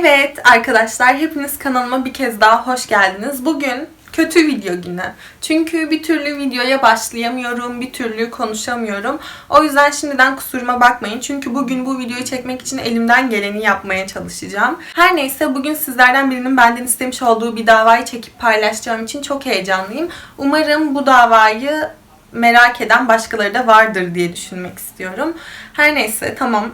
Evet arkadaşlar hepiniz kanalıma bir kez daha hoş geldiniz. Bugün kötü video günü. Çünkü bir türlü videoya başlayamıyorum, bir türlü konuşamıyorum. O yüzden şimdiden kusuruma bakmayın. Çünkü bugün bu videoyu çekmek için elimden geleni yapmaya çalışacağım. Her neyse bugün sizlerden birinin benden istemiş olduğu bir davayı çekip paylaşacağım için çok heyecanlıyım. Umarım bu davayı merak eden başkaları da vardır diye düşünmek istiyorum. Her neyse tamam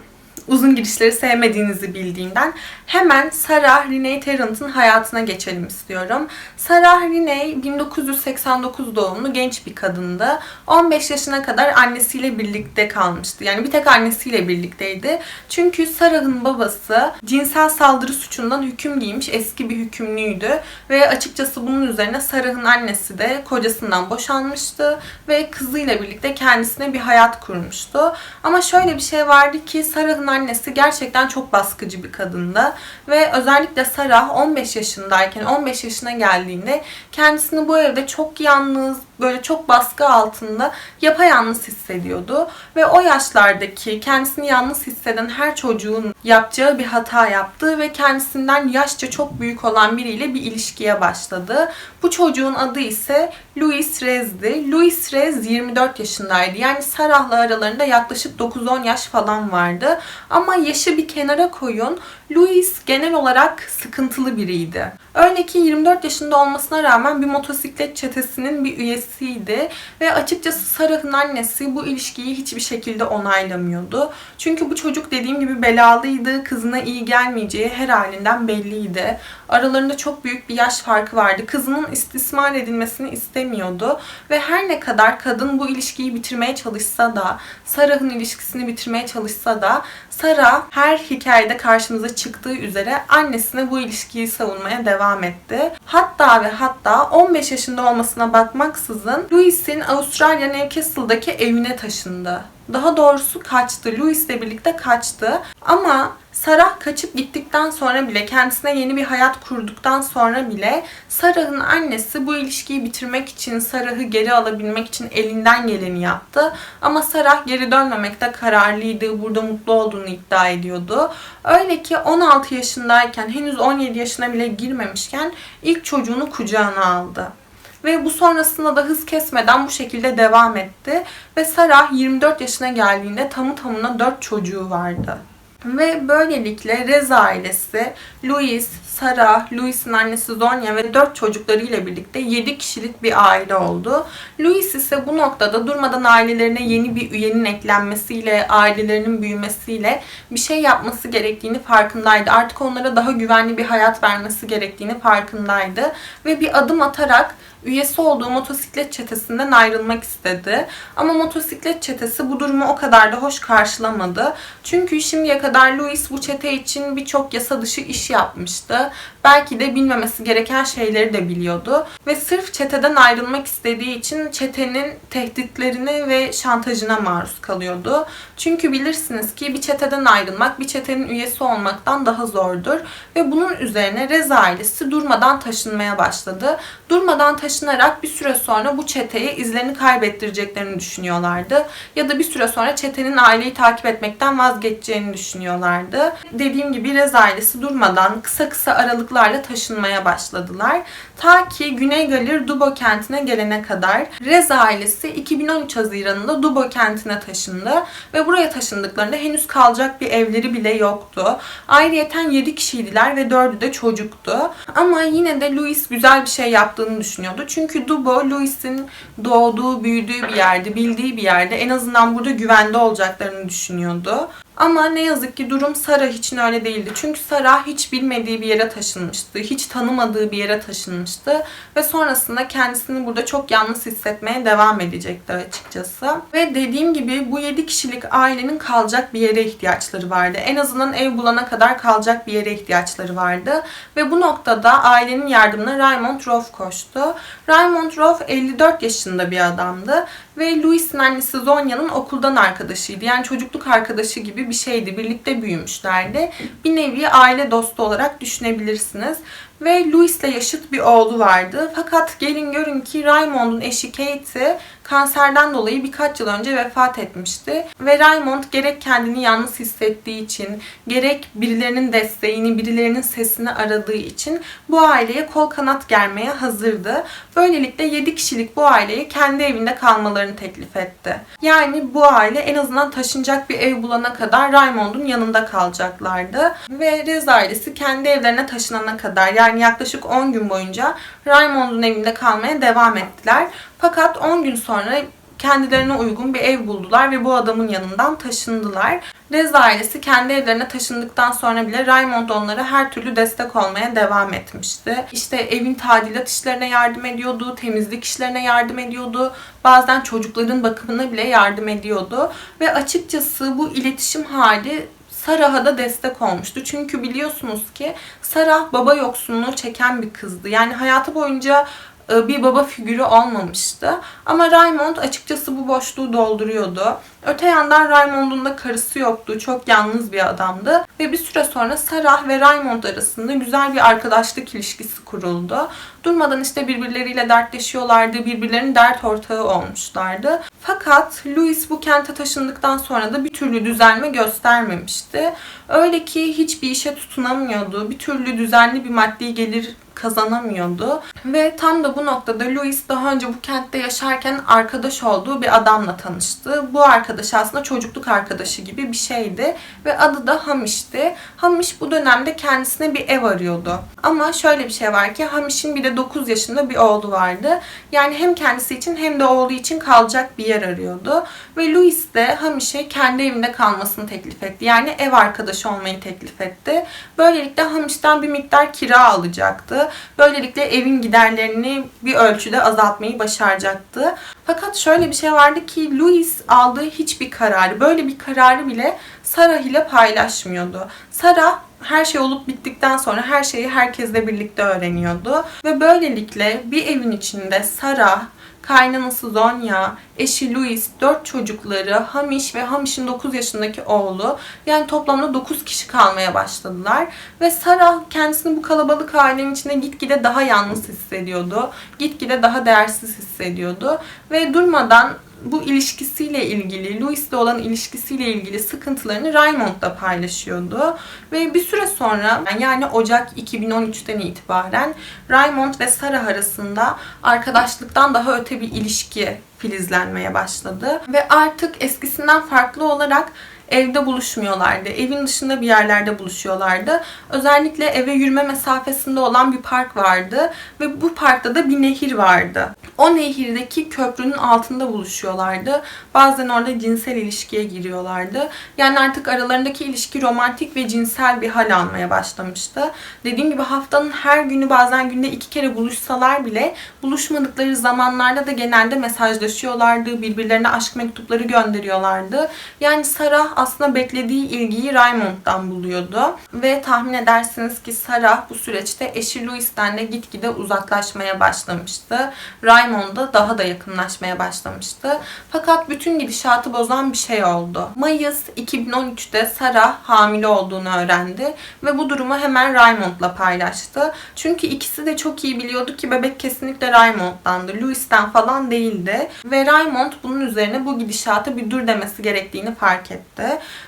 uzun girişleri sevmediğinizi bildiğimden hemen Sarah Renee Tarrant'ın hayatına geçelim istiyorum. Sarah Renee 1989 doğumlu genç bir kadındı. 15 yaşına kadar annesiyle birlikte kalmıştı. Yani bir tek annesiyle birlikteydi. Çünkü Sarah'ın babası cinsel saldırı suçundan hüküm giymiş eski bir hükümlüydü. Ve açıkçası bunun üzerine Sarah'ın annesi de kocasından boşanmıştı. Ve kızıyla birlikte kendisine bir hayat kurmuştu. Ama şöyle bir şey vardı ki Sarah'ın annesi gerçekten çok baskıcı bir kadındı. Ve özellikle Sarah 15 yaşındayken 15 yaşına geldiğinde kendisini bu evde çok yalnız, böyle çok baskı altında yapayalnız hissediyordu. Ve o yaşlardaki kendisini yalnız hisseden her çocuğun yapacağı bir hata yaptı ve kendisinden yaşça çok büyük olan biriyle bir ilişkiye başladı. Bu çocuğun adı ise Louis Rez'di. Louis Rez 24 yaşındaydı. Yani Sarah'la aralarında yaklaşık 9-10 yaş falan vardı. Ama yaşı bir kenara koyun. Louis genel olarak sıkıntılı biriydi. Ki 24 yaşında olmasına rağmen bir motosiklet çetesinin bir üyesiydi ve açıkçası Sarah'ın annesi bu ilişkiyi hiçbir şekilde onaylamıyordu. Çünkü bu çocuk dediğim gibi belalıydı, kızına iyi gelmeyeceği her halinden belliydi. Aralarında çok büyük bir yaş farkı vardı. Kızının istismar edilmesini istemiyordu ve her ne kadar kadın bu ilişkiyi bitirmeye çalışsa da, Sarah'ın ilişkisini bitirmeye çalışsa da Sarah her hikayede karşımıza çıktığı üzere annesine bu ilişkiyi savunmaya devam etti. Hatta ve hatta 15 yaşında olmasına bakmaksızın Louis'in Avustralya Newcastle'daki evine taşındı. Daha doğrusu kaçtı. Louis'le birlikte kaçtı. Ama Sarah kaçıp gittikten sonra bile kendisine yeni bir hayat kurduktan sonra bile Sarah'ın annesi bu ilişkiyi bitirmek için Sarah'ı geri alabilmek için elinden geleni yaptı. Ama Sarah geri dönmemekte kararlıydı. Burada mutlu olduğunu iddia ediyordu. Öyle ki 16 yaşındayken henüz 17 yaşına bile girmemişken ilk çocuğunu kucağına aldı. Ve bu sonrasında da hız kesmeden bu şekilde devam etti. Ve Sarah 24 yaşına geldiğinde tamı tamına 4 çocuğu vardı. Ve böylelikle Reza ailesi, Louis, Sarah, Louis'in annesi Zonya ve 4 çocuklarıyla birlikte 7 kişilik bir aile oldu. Louis ise bu noktada durmadan ailelerine yeni bir üyenin eklenmesiyle, ailelerinin büyümesiyle bir şey yapması gerektiğini farkındaydı. Artık onlara daha güvenli bir hayat vermesi gerektiğini farkındaydı. Ve bir adım atarak üyesi olduğu motosiklet çetesinden ayrılmak istedi. Ama motosiklet çetesi bu durumu o kadar da hoş karşılamadı. Çünkü şimdiye kadar Louis bu çete için birçok yasa dışı iş yapmıştı. Belki de bilmemesi gereken şeyleri de biliyordu. Ve sırf çeteden ayrılmak istediği için çetenin tehditlerine ve şantajına maruz kalıyordu. Çünkü bilirsiniz ki bir çeteden ayrılmak bir çetenin üyesi olmaktan daha zordur. Ve bunun üzerine Reza ailesi durmadan taşınmaya başladı. Durmadan taşınarak bir süre sonra bu çeteye izlerini kaybettireceklerini düşünüyorlardı. Ya da bir süre sonra çetenin aileyi takip etmekten vazgeçeceğini düşünüyorlardı. Dediğim gibi Reza ailesi durmadan kısa kısa aralıklarla taşınmaya başladılar. Ta ki Güney Galir Dubo kentine gelene kadar Reza ailesi 2013 Haziran'ında Dubo kentine taşındı ve buraya taşındıklarında henüz kalacak bir evleri bile yoktu. Ayrıyeten 7 kişiydiler ve 4'ü de çocuktu. Ama yine de Louis güzel bir şey yaptığını düşünüyordu. Çünkü Dubo Louis'in doğduğu, büyüdüğü bir yerde, bildiği bir yerde en azından burada güvende olacaklarını düşünüyordu. Ama ne yazık ki durum Sarah için öyle değildi. Çünkü Sarah hiç bilmediği bir yere taşınmıştı. Hiç tanımadığı bir yere taşınmıştı. Ve sonrasında kendisini burada çok yalnız hissetmeye devam edecekti açıkçası. Ve dediğim gibi bu 7 kişilik ailenin kalacak bir yere ihtiyaçları vardı. En azından ev bulana kadar kalacak bir yere ihtiyaçları vardı. Ve bu noktada ailenin yardımına Raymond Roth koştu. Raymond Roth 54 yaşında bir adamdı. Ve Louis'in annesi Zonya'nın okuldan arkadaşıydı. Yani çocukluk arkadaşı gibi bir şeydi. Birlikte büyümüşlerdi. Bir nevi aile dostu olarak düşünebilirsiniz. Ve Louis'le yaşıt bir oğlu vardı. Fakat gelin görün ki Raymond'un eşi Katie kanserden dolayı birkaç yıl önce vefat etmişti. Ve Raymond gerek kendini yalnız hissettiği için, gerek birilerinin desteğini, birilerinin sesini aradığı için bu aileye kol kanat germeye hazırdı. Böylelikle 7 kişilik bu aileye kendi evinde kalmalarını teklif etti. Yani bu aile en azından taşınacak bir ev bulana kadar Raymond'un yanında kalacaklardı. Ve Rez ailesi kendi evlerine taşınana kadar yani yaklaşık 10 gün boyunca Raymond'un evinde kalmaya devam ettiler. Fakat 10 gün sonra kendilerine uygun bir ev buldular ve bu adamın yanından taşındılar. Rez ailesi kendi evlerine taşındıktan sonra bile Raymond onlara her türlü destek olmaya devam etmişti. İşte evin tadilat işlerine yardım ediyordu, temizlik işlerine yardım ediyordu. Bazen çocukların bakımına bile yardım ediyordu. Ve açıkçası bu iletişim hali Sarah'a da destek olmuştu. Çünkü biliyorsunuz ki Sarah baba yoksunluğu çeken bir kızdı. Yani hayatı boyunca bir baba figürü olmamıştı. Ama Raymond açıkçası bu boşluğu dolduruyordu. Öte yandan Raymond'un da karısı yoktu. Çok yalnız bir adamdı. Ve bir süre sonra Sarah ve Raymond arasında güzel bir arkadaşlık ilişkisi kuruldu. Durmadan işte birbirleriyle dertleşiyorlardı. Birbirlerinin dert ortağı olmuşlardı. Fakat Louis bu kente taşındıktan sonra da bir türlü düzelme göstermemişti. Öyle ki hiçbir işe tutunamıyordu. Bir türlü düzenli bir maddi gelir kazanamıyordu. Ve tam da bu noktada Louis daha önce bu kentte yaşarken arkadaş olduğu bir adamla tanıştı. Bu arkadaş aslında çocukluk arkadaşı gibi bir şeydi ve adı da Hamish'ti. Hamish bu dönemde kendisine bir ev arıyordu. Ama şöyle bir şey var ki Hamish'in bir de 9 yaşında bir oğlu vardı. Yani hem kendisi için hem de oğlu için kalacak bir yer arıyordu. Ve Louis de Hamish'e kendi evinde kalmasını teklif etti. Yani ev arkadaşı olmayı teklif etti. Böylelikle Hamish'ten bir miktar kira alacaktı. Böylelikle evin giderlerini bir ölçüde azaltmayı başaracaktı. Fakat şöyle bir şey vardı ki Louis aldığı hiçbir kararı, böyle bir kararı bile Sarah ile paylaşmıyordu. Sarah her şey olup bittikten sonra her şeyi herkesle birlikte öğreniyordu. Ve böylelikle bir evin içinde Sarah, kaynanası Zonya, eşi Louis, 4 çocukları, Hamish ve Hamish'in 9 yaşındaki oğlu. Yani toplamda 9 kişi kalmaya başladılar. Ve Sarah kendisini bu kalabalık ailenin içinde gitgide daha yalnız hissediyordu. Gitgide daha değersiz hissediyordu. Ve durmadan bu ilişkisiyle ilgili, Louis'le olan ilişkisiyle ilgili sıkıntılarını Raymond'la paylaşıyordu. Ve bir süre sonra yani Ocak 2013'ten itibaren Raymond ve Sarah arasında arkadaşlıktan daha öte bir ilişki filizlenmeye başladı. Ve artık eskisinden farklı olarak evde buluşmuyorlardı. Evin dışında bir yerlerde buluşuyorlardı. Özellikle eve yürüme mesafesinde olan bir park vardı ve bu parkta da bir nehir vardı. O nehirdeki köprünün altında buluşuyorlardı. Bazen orada cinsel ilişkiye giriyorlardı. Yani artık aralarındaki ilişki romantik ve cinsel bir hal almaya başlamıştı. Dediğim gibi haftanın her günü bazen günde iki kere buluşsalar bile buluşmadıkları zamanlarda da genelde mesajlaşıyorlardı. Birbirlerine aşk mektupları gönderiyorlardı. Yani Sarah aslında beklediği ilgiyi Raymond'dan buluyordu. Ve tahmin edersiniz ki Sarah bu süreçte eşi Louis'ten de gitgide uzaklaşmaya başlamıştı. Raymond da daha da yakınlaşmaya başlamıştı. Fakat bütün gidişatı bozan bir şey oldu. Mayıs 2013'te Sarah hamile olduğunu öğrendi ve bu durumu hemen Raymond'la paylaştı. Çünkü ikisi de çok iyi biliyordu ki bebek kesinlikle Raymond'dandı. Louis'ten falan değildi. Ve Raymond bunun üzerine bu gidişatı bir dur demesi gerektiğini fark etti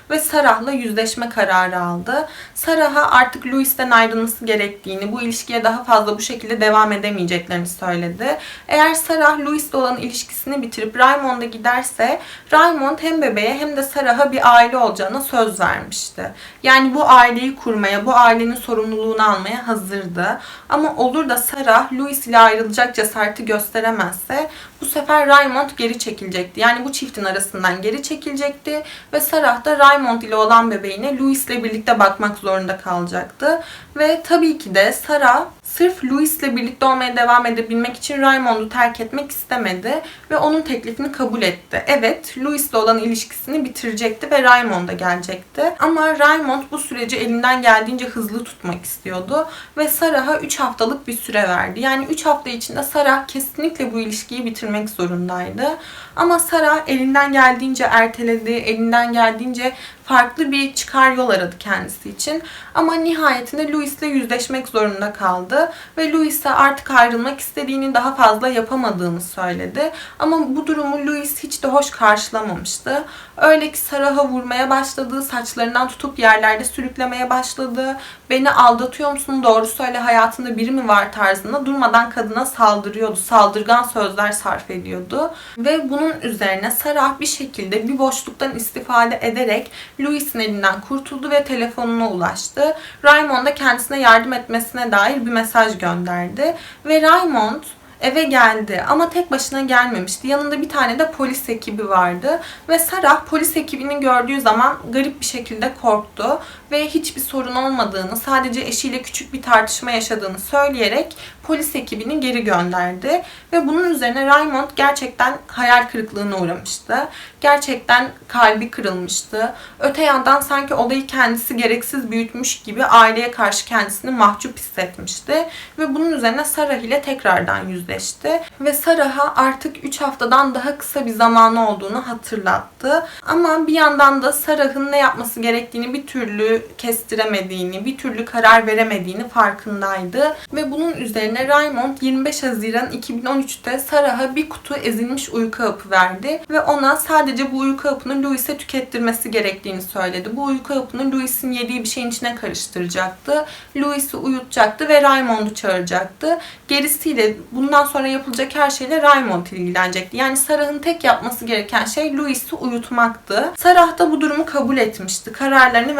ve Sarah'la yüzleşme kararı aldı. Sarah'a artık Louis'ten ayrılması gerektiğini, bu ilişkiye daha fazla bu şekilde devam edemeyeceklerini söyledi. Eğer Sarah Louis'le olan ilişkisini bitirip Raymond'a giderse Raymond hem bebeğe hem de Sarah'a bir aile olacağına söz vermişti. Yani bu aileyi kurmaya, bu ailenin sorumluluğunu almaya hazırdı. Ama olur da Sarah Louis ile ayrılacak cesareti gösteremezse bu sefer Raymond geri çekilecekti. Yani bu çiftin arasından geri çekilecekti ve Sarah da Raymond ile olan bebeğine Louis ile birlikte bakmak zorunda kalacaktı. Ve tabii ki de Sarah sırf Louis ile birlikte olmaya devam edebilmek için Raymond'u terk etmek istemedi ve onun teklifini kabul etti. Evet, Louis ile olan ilişkisini bitirecekti ve Raymond'a gelecekti. Ama Raymond bu süreci elinden geldiğince hızlı tutmak istiyordu ve Sarah'a 3 haftalık bir süre verdi. Yani 3 hafta içinde Sarah kesinlikle bu ilişkiyi bitirmek zorundaydı. Ama Sarah elinden geldiğince erteledi, elinden geldiğince farklı bir çıkar yol aradı kendisi için. Ama nihayetinde Louis'le yüzleşmek zorunda kaldı ve Louis'e artık ayrılmak istediğini daha fazla yapamadığını söyledi. Ama bu durumu Louis hiç de hoş karşılamamıştı. Öyle ki Sarah'a vurmaya başladı, saçlarından tutup yerlerde sürüklemeye başladı. Beni aldatıyor musun, doğru söyle hayatında biri mi var tarzında durmadan kadına saldırıyordu. Saldırgan sözler sarf ediyordu. Ve bunun üzerine Sarah bir şekilde bir boşluktan istifade ederek Louis'in elinden kurtuldu ve telefonuna ulaştı. Raymond da kendisine yardım etmesine dair bir mesaj gönderdi. Ve Raymond eve geldi ama tek başına gelmemişti. Yanında bir tane de polis ekibi vardı ve Sarah polis ekibini gördüğü zaman garip bir şekilde korktu ve hiçbir sorun olmadığını, sadece eşiyle küçük bir tartışma yaşadığını söyleyerek polis ekibini geri gönderdi ve bunun üzerine Raymond gerçekten hayal kırıklığına uğramıştı. Gerçekten kalbi kırılmıştı. Öte yandan sanki olayı kendisi gereksiz büyütmüş gibi aileye karşı kendisini mahcup hissetmişti ve bunun üzerine Sarah ile tekrardan yüzleşti ve Sarah'a artık 3 haftadan daha kısa bir zamanı olduğunu hatırlattı. Ama bir yandan da Sarah'ın ne yapması gerektiğini bir türlü kestiremediğini, bir türlü karar veremediğini farkındaydı ve bunun üzerine Raymond 25 Haziran 2013'te Sarah'a bir kutu ezilmiş uyku hapı verdi ve ona sadece bu uyku hapını Louis'e tükettirmesi gerektiğini söyledi. Bu uyku hapını Louis'in yediği bir şeyin içine karıştıracaktı. Louis'i uyutacaktı ve Raymond'u çağıracaktı. Gerisiyle bundan sonra yapılacak her şeyle Raymond ilgilenecekti. Yani Sarah'ın tek yapması gereken şey Louis'i uyutmaktı. Sarah da bu durumu kabul etmişti. Kararlarını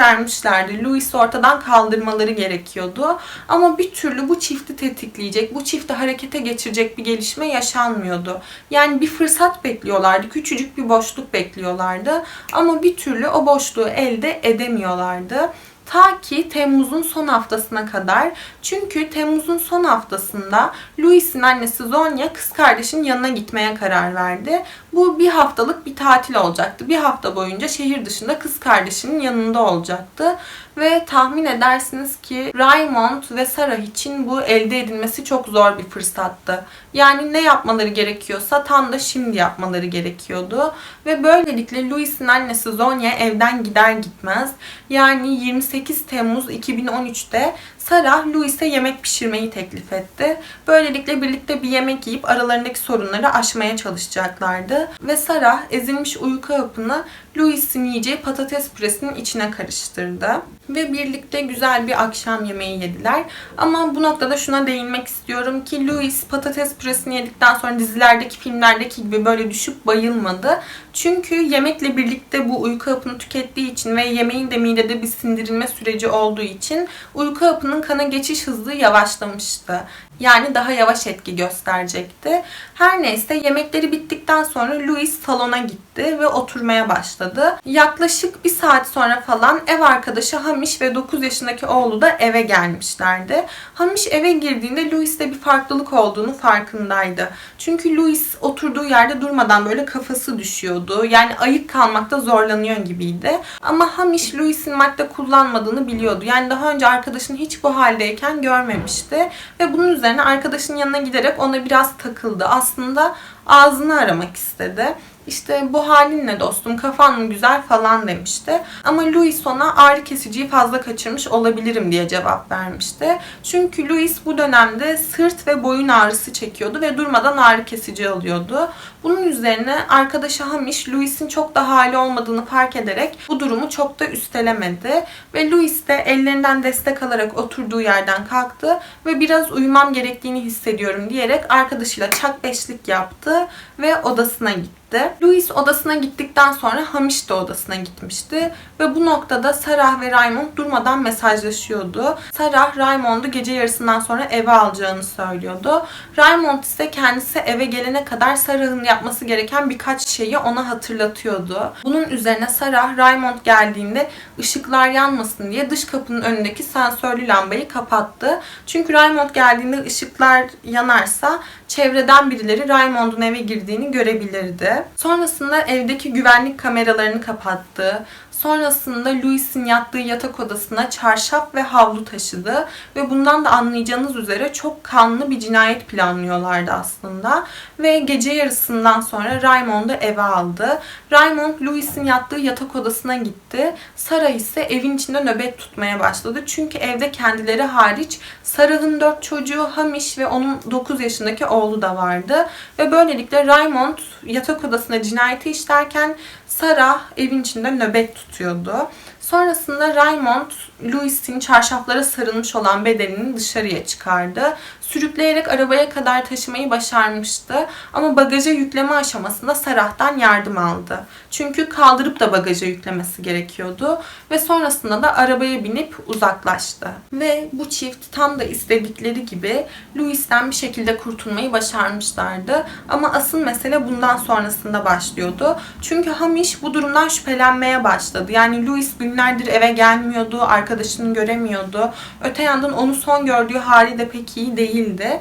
vermişlerdi. Louis'i ortadan kaldırmaları gerekiyordu. Ama bir türlü bu çifti tetikleyecek, bu çifti harekete geçirecek bir gelişme yaşanmıyordu. Yani bir fırsat bekliyorlardı. Küçücük bir boşluk bekliyorlardı. Ama bir türlü o boşluğu elde edemiyorlardı. Ta ki Temmuz'un son haftasına kadar. Çünkü Temmuz'un son haftasında Louis'in annesi Zonya kız kardeşinin yanına gitmeye karar verdi. Bu bir haftalık bir tatil olacaktı. Bir hafta boyunca şehir dışında kız kardeşinin yanında olacaktı. Ve tahmin edersiniz ki Raymond ve Sarah için bu elde edilmesi çok zor bir fırsattı. Yani ne yapmaları gerekiyorsa tam da şimdi yapmaları gerekiyordu. Ve böylelikle Louis'in annesi Zonya evden gider gitmez yani 28 Temmuz 2013'te Sarah Louis'e yemek pişirmeyi teklif etti. Böylelikle birlikte bir yemek yiyip aralarındaki sorunları aşmaya çalışacaklardı. Ve Sarah ezilmiş uyku hapını Louis'in yiyeceği patates püresinin içine karıştırdı. Ve birlikte güzel bir akşam yemeği yediler. Ama bu noktada şuna değinmek istiyorum ki Louis patates püresini yedikten sonra dizilerdeki filmlerdeki gibi böyle düşüp bayılmadı. Çünkü yemekle birlikte bu uyku hapını tükettiği için ve yemeğin de midede bir sindirilme süreci olduğu için uyku hapının kana geçiş hızı yavaşlamıştı. Yani daha yavaş etki gösterecekti. Her neyse yemekleri bittikten sonra Louis salona gitti ve oturmaya başladı. Yaklaşık bir saat sonra falan ev arkadaşı Hamiş ve 9 yaşındaki oğlu da eve gelmişlerdi. Hamiş eve girdiğinde Louis'te bir farklılık olduğunu farkındaydı. Çünkü Louis oturduğu yerde durmadan böyle kafası düşüyordu. Yani ayık kalmakta zorlanıyor gibiydi. Ama Hamiş Louis'in madde kullanmadığını biliyordu. Yani daha önce arkadaşını hiç bu haldeyken görmemişti. Ve bunun üzerine arkadaşının yanına giderek ona biraz takıldı. Aslında ağzını aramak istedi. İşte bu halin ne dostum kafan mı güzel falan demişti. Ama Louis ona ağrı kesiciyi fazla kaçırmış olabilirim diye cevap vermişti. Çünkü Louis bu dönemde sırt ve boyun ağrısı çekiyordu ve durmadan ağrı kesici alıyordu. Bunun üzerine arkadaşı Hamiş Louis'in çok da hali olmadığını fark ederek bu durumu çok da üstelemedi. Ve Louis de ellerinden destek alarak oturduğu yerden kalktı ve biraz uyumam gerektiğini hissediyorum diyerek arkadaşıyla çak beşlik yaptı ve odasına gitti gitti. Louis odasına gittikten sonra Hamish de odasına gitmişti. Ve bu noktada Sarah ve Raymond durmadan mesajlaşıyordu. Sarah Raymond'u gece yarısından sonra eve alacağını söylüyordu. Raymond ise kendisi eve gelene kadar Sarah'ın yapması gereken birkaç şeyi ona hatırlatıyordu. Bunun üzerine Sarah Raymond geldiğinde ışıklar yanmasın diye dış kapının önündeki sensörlü lambayı kapattı. Çünkü Raymond geldiğinde ışıklar yanarsa çevreden birileri Raymond'un eve girdiğini görebilirdi. Sonrasında evdeki güvenlik kameralarını kapattı. Sonrasında Louis'in yattığı yatak odasına çarşaf ve havlu taşıdı ve bundan da anlayacağınız üzere çok kanlı bir cinayet planlıyorlardı aslında. Ve gece yarısından sonra Raymond'u eve aldı. Raymond Louis'in yattığı yatak odasına gitti. Sarah ise evin içinde nöbet tutmaya başladı. Çünkü evde kendileri hariç Sarah'ın 4 çocuğu Hamish ve onun 9 yaşındaki oğlu da vardı. Ve böylelikle Raymond yatak odasında cinayeti işlerken Sarah evin içinde nöbet tutuyordu. Sonrasında Raymond, Louis'in çarşaflara sarılmış olan bedenini dışarıya çıkardı. Sürükleyerek arabaya kadar taşımayı başarmıştı ama bagaja yükleme aşamasında Sarah'tan yardım aldı. Çünkü kaldırıp da bagaja yüklemesi gerekiyordu ve sonrasında da arabaya binip uzaklaştı. Ve bu çift tam da istedikleri gibi Louis'ten bir şekilde kurtulmayı başarmışlardı. Ama asıl mesele bundan sonrasında başlıyordu. Çünkü Hamish bu durumdan şüphelenmeye başladı. Yani Louis günlerdir eve gelmiyordu, arkadaşını göremiyordu. Öte yandan onu son gördüğü hali de pek iyi değildi.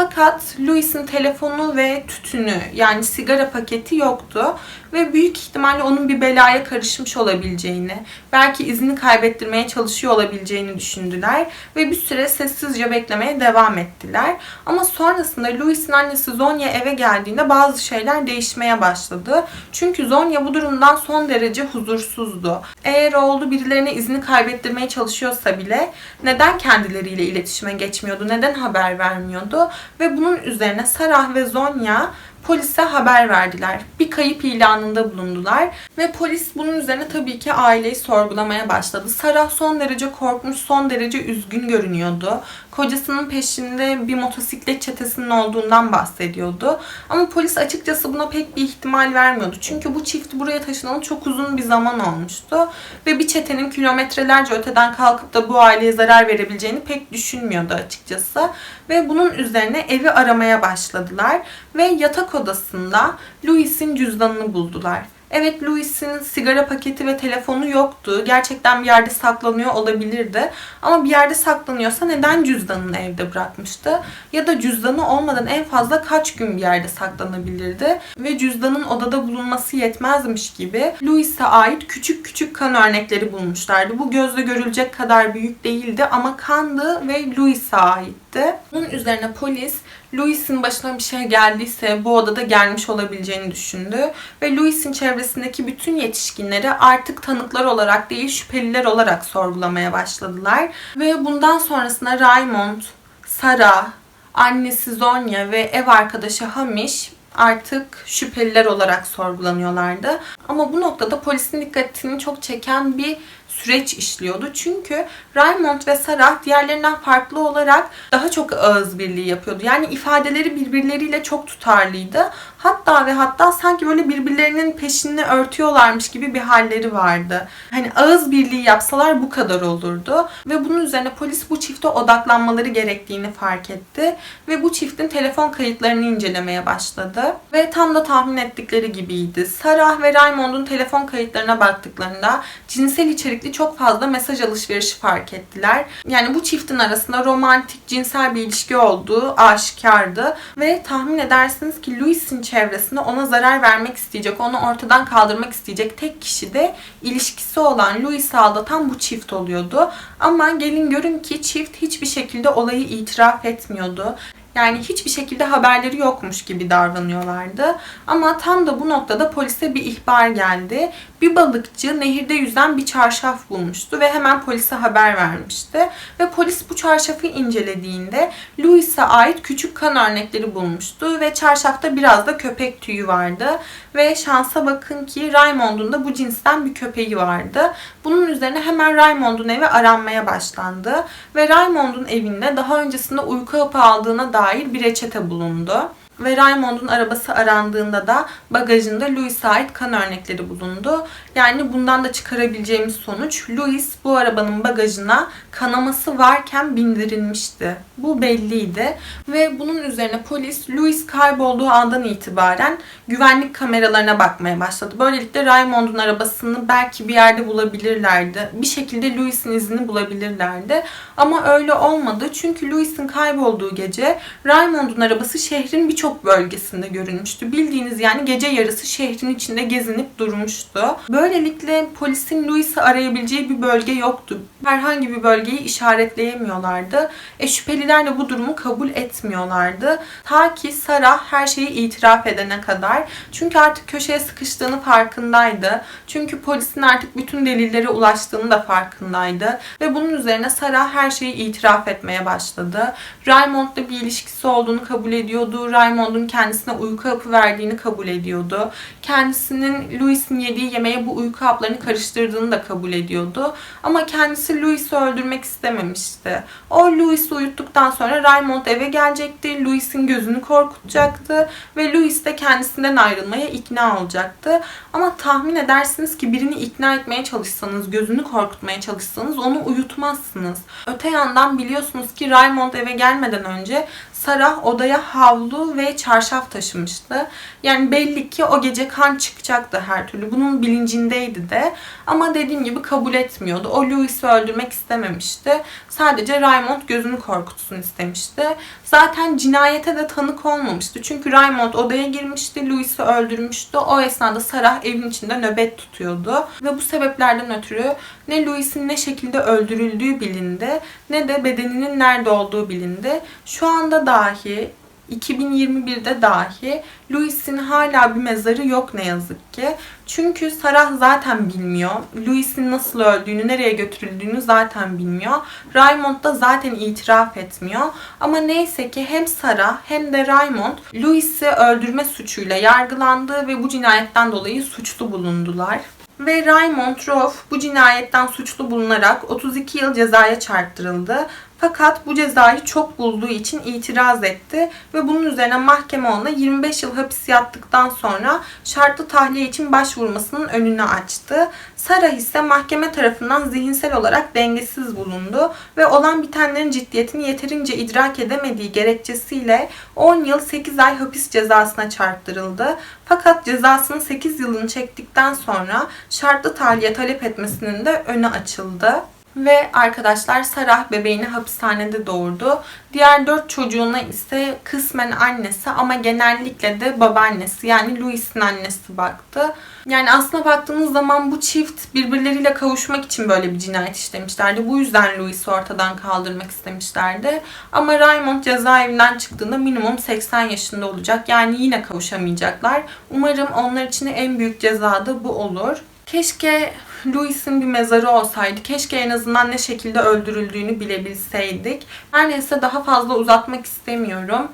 Fakat Louis'in telefonu ve tütünü yani sigara paketi yoktu ve büyük ihtimalle onun bir belaya karışmış olabileceğini, belki izini kaybettirmeye çalışıyor olabileceğini düşündüler ve bir süre sessizce beklemeye devam ettiler. Ama sonrasında Louis'in annesi Zonya eve geldiğinde bazı şeyler değişmeye başladı. Çünkü Zonya bu durumdan son derece huzursuzdu. Eğer oğlu birilerine izini kaybettirmeye çalışıyorsa bile neden kendileriyle iletişime geçmiyordu, neden haber vermiyordu? Ve bunun üzerine Sarah ve Zonya polise haber verdiler. Bir kayıp ilanında bulundular ve polis bunun üzerine tabii ki aileyi sorgulamaya başladı. Sarah son derece korkmuş, son derece üzgün görünüyordu. Kocasının peşinde bir motosiklet çetesinin olduğundan bahsediyordu. Ama polis açıkçası buna pek bir ihtimal vermiyordu. Çünkü bu çift buraya taşınalı çok uzun bir zaman olmuştu. Ve bir çetenin kilometrelerce öteden kalkıp da bu aileye zarar verebileceğini pek düşünmüyordu açıkçası. Ve bunun üzerine evi aramaya başladılar. Ve yatak odasında Louis'in cüzdanını buldular. Evet Louis'in sigara paketi ve telefonu yoktu. Gerçekten bir yerde saklanıyor olabilirdi. Ama bir yerde saklanıyorsa neden cüzdanını evde bırakmıştı? Ya da cüzdanı olmadan en fazla kaç gün bir yerde saklanabilirdi? Ve cüzdanın odada bulunması yetmezmiş gibi Louis'e ait küçük küçük kan örnekleri bulmuşlardı. Bu gözle görülecek kadar büyük değildi ama kandı ve Louis'e aitti. Bunun üzerine polis Louis'in başına bir şey geldiyse bu odada gelmiş olabileceğini düşündü ve Louis'in çevresindeki bütün yetişkinleri artık tanıklar olarak değil şüpheliler olarak sorgulamaya başladılar ve bundan sonrasında Raymond, Sarah, annesi Zonya ve ev arkadaşı Hamish artık şüpheliler olarak sorgulanıyorlardı. Ama bu noktada polisin dikkatini çok çeken bir süreç işliyordu. Çünkü Raymond ve Sarah diğerlerinden farklı olarak daha çok ağız birliği yapıyordu. Yani ifadeleri birbirleriyle çok tutarlıydı. Hatta ve hatta sanki böyle birbirlerinin peşini örtüyorlarmış gibi bir halleri vardı. Hani ağız birliği yapsalar bu kadar olurdu. Ve bunun üzerine polis bu çifte odaklanmaları gerektiğini fark etti. Ve bu çiftin telefon kayıtlarını incelemeye başladı. Ve tam da tahmin ettikleri gibiydi. Sarah ve Raymond'un telefon kayıtlarına baktıklarında cinsel içerikli çok fazla mesaj alışverişi fark ettiler. Yani bu çiftin arasında romantik, cinsel bir ilişki olduğu aşikardı. Ve tahmin edersiniz ki Louis'in çevresinde ona zarar vermek isteyecek, onu ortadan kaldırmak isteyecek tek kişi de ilişkisi olan Louis'i aldatan bu çift oluyordu. Ama gelin görün ki çift hiçbir şekilde olayı itiraf etmiyordu. Yani hiçbir şekilde haberleri yokmuş gibi davranıyorlardı. Ama tam da bu noktada polise bir ihbar geldi. Bir balıkçı nehirde yüzen bir çarşaf bulmuştu ve hemen polise haber vermişti. Ve polis bu çarşafı incelediğinde Louis'e ait küçük kan örnekleri bulmuştu ve çarşafta biraz da köpek tüyü vardı. Ve şansa bakın ki Raymond'un da bu cinsten bir köpeği vardı. Bunun üzerine hemen Raymond'un evi aranmaya başlandı. Ve Raymond'un evinde daha öncesinde uyku hapı aldığına dair bir reçete bulundu. Ve Raymond'un arabası arandığında da bagajında Louis'e ait kan örnekleri bulundu. Yani bundan da çıkarabileceğimiz sonuç Louis bu arabanın bagajına kanaması varken bindirilmişti. Bu belliydi. Ve bunun üzerine polis Louis kaybolduğu andan itibaren güvenlik kameralarına bakmaya başladı. Böylelikle Raymond'un arabasını belki bir yerde bulabilirlerdi. Bir şekilde Louis'in izini bulabilirlerdi. Ama öyle olmadı. Çünkü Louis'in kaybolduğu gece Raymond'un arabası şehrin birçok birçok bölgesinde görülmüştü. Bildiğiniz yani gece yarısı şehrin içinde gezinip durmuştu. Böylelikle polisin Louis'i arayabileceği bir bölge yoktu. Herhangi bir bölgeyi işaretleyemiyorlardı. E şüpheliler de bu durumu kabul etmiyorlardı. Ta ki Sarah her şeyi itiraf edene kadar. Çünkü artık köşeye sıkıştığını farkındaydı. Çünkü polisin artık bütün delillere ulaştığını da farkındaydı. Ve bunun üzerine Sarah her şeyi itiraf etmeye başladı. Raymond'la bir ilişkisi olduğunu kabul ediyordu. Raymond'un kendisine uyku hapı verdiğini kabul ediyordu. Kendisinin Louis'in yediği yemeğe bu uyku haplarını karıştırdığını da kabul ediyordu. Ama kendisi Louis'i öldürmek istememişti. O Louis'i uyuttuktan sonra Raymond eve gelecekti. Louis'in gözünü korkutacaktı ve Louis de kendisinden ayrılmaya ikna olacaktı. Ama tahmin edersiniz ki birini ikna etmeye çalışsanız, gözünü korkutmaya çalışsanız onu uyutmazsınız. Öte yandan biliyorsunuz ki Raymond eve gelmeden önce Sarah odaya havlu ve çarşaf taşımıştı. Yani belli ki o gece kan çıkacaktı her türlü. Bunun bilincindeydi de. Ama dediğim gibi kabul etmiyordu. O Louis'i öldürmek istememişti. Sadece Raymond gözünü korkutsun istemişti. Zaten cinayete de tanık olmamıştı. Çünkü Raymond odaya girmişti, Louis'i öldürmüştü. O esnada Sarah evin içinde nöbet tutuyordu. Ve bu sebeplerden ötürü ne Louis'in ne şekilde öldürüldüğü bilindi ne de bedeninin nerede olduğu bilindi. Şu anda dahi 2021'de dahi Louis'in hala bir mezarı yok ne yazık ki. Çünkü Sarah zaten bilmiyor. Louis'in nasıl öldüğünü, nereye götürüldüğünü zaten bilmiyor. Raymond da zaten itiraf etmiyor. Ama neyse ki hem Sarah hem de Raymond Louis'i öldürme suçuyla yargılandı ve bu cinayetten dolayı suçlu bulundular. Ve Raymond Roth bu cinayetten suçlu bulunarak 32 yıl cezaya çarptırıldı. Fakat bu cezayı çok bulduğu için itiraz etti ve bunun üzerine mahkeme ona 25 yıl hapis yattıktan sonra şartlı tahliye için başvurmasının önünü açtı. Sarah ise mahkeme tarafından zihinsel olarak dengesiz bulundu ve olan bitenlerin ciddiyetini yeterince idrak edemediği gerekçesiyle 10 yıl 8 ay hapis cezasına çarptırıldı. Fakat cezasının 8 yılını çektikten sonra şartlı tahliye talep etmesinin de önü açıldı. Ve arkadaşlar Sarah bebeğini hapishanede doğurdu. Diğer dört çocuğuna ise kısmen annesi ama genellikle de babaannesi yani Louis'in annesi baktı. Yani aslına baktığınız zaman bu çift birbirleriyle kavuşmak için böyle bir cinayet işlemişlerdi. Bu yüzden Louis'i ortadan kaldırmak istemişlerdi. Ama Raymond cezaevinden çıktığında minimum 80 yaşında olacak. Yani yine kavuşamayacaklar. Umarım onlar için en büyük ceza da bu olur. Keşke Louis'in bir mezarı olsaydı. Keşke en azından ne şekilde öldürüldüğünü bilebilseydik. Her neyse daha fazla uzatmak istemiyorum.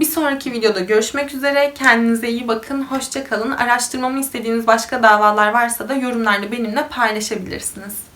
Bir sonraki videoda görüşmek üzere. Kendinize iyi bakın. Hoşçakalın. Araştırmamı istediğiniz başka davalar varsa da yorumlarda benimle paylaşabilirsiniz.